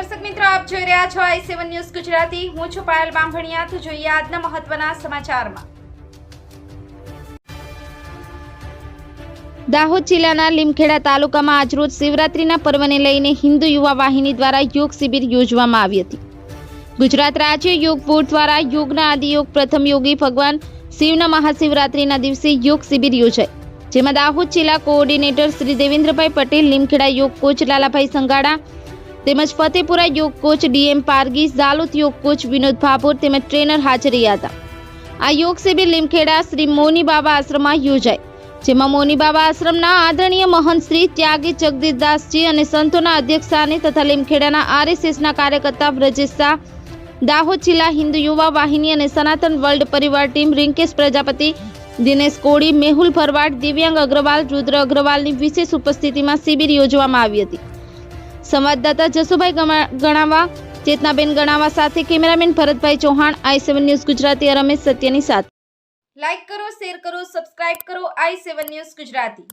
જોઈ રહ્યા છો આઈ સેવન ન્યૂઝ ગુજરાતી. હું છું પાયલ બામભણિયા તો જોઈએ આજના મહત્વના સમાચારમાં. દાહોદ જિલ્લાના લીમખેડા તાલુકામાં આજરોજ શિવરાત્રીના પર્વને લઈને હિન્દુ યુવા વાહિની દ્વારા યોગ શિબિર યોજવામાં આવી હતી. ગુજરાત રાજ્ય યોગ બોર્ડ દ્વારા યોગના આદિયોગ પ્રથમ યોગી ભગવાન શિવના મહાશિવરાત્રીના દિવસે યોગ શિબિર યોજાઈ જેમાં દાહોદ જિલ્લા કોઓર્ડિનેટર શ્રી દેવેન્દ્રભાઈ પટેલ, લીમખેડા યોગ કોચ લાલાભાઈ સંગાડા તેમજ ફતેપુરા યોગ કોચ ડીએમ પારગી દાલુત યોગ કોચ વિનોદ ભાભોર તેમજ ટ્રેનર હાજર હતા. આ યોગ શિબિર લીમખેડા શ્રી મોની બાબા આશ્રમમાં યોજાઈ જેમાં મોની બાબા આશ્રમના આદરણીય મહંત શ્રી ત્યાગી જગદીશદાસજી અને સંતોના અધ્યક્ષસ્થાને તથા લીમખેડાના આરએસએસના કાર્યકર્તા બ્રજેશ શાહ, દાહોદ જિલ્લા હિન્દુ યુવા વાહિની અને સનાતન વર્લ્ડ પરિવાર ટીમ રિંકેશ પ્રજાપતિ, દિનેશ કોળી, મેહુલ ભરવાડ, દિવ્યાંગ અગ્રવાલ, રુદ્ર અગ્રવાલની વિશેષ ઉપસ્થિતિમાં શિબિર યોજવામાં આવી હતી. સંવાદદાતા જસુભાઈ ગણાવા, ચેતનાબેન ગણાવા સાથે cameraman Bharatbhai Chauhan, I seven news Gujarati Ramesh સત્યની સાથે. લાઈક કરો, શેર કરો, સબસ્ક્રાઇબ કરો, આઈ સેવન ન્યૂઝ ગુજરાતી.